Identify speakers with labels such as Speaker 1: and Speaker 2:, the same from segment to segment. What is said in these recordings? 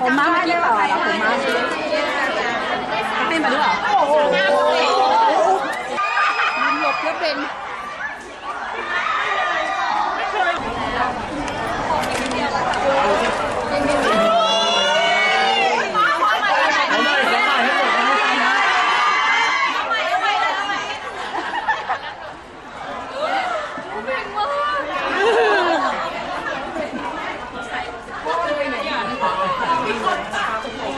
Speaker 1: ผมม้าเมื่อกี้ต่อแล้วผมม้าเต้นมาด้วยเหรอโอ้โหหลบแล้วเป็น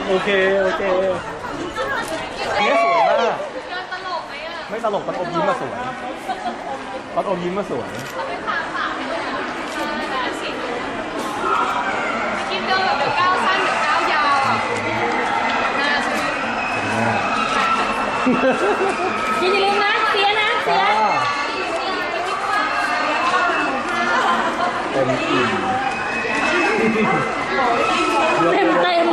Speaker 2: โอเค โอเคอันนี้สวยมากไม่ตลกตอนอมยิ้มมาสวยตอนอมยิ้มมาสวย
Speaker 3: คิดเดิมแบบเดี๋ยวก้าวสั้นเดี๋ยวก้าวยาวอะหน้าใช่ไหม
Speaker 1: อย่าลืมนะเสียนะเสีย
Speaker 2: เต็มอิ่ม
Speaker 1: เต็มเต็ม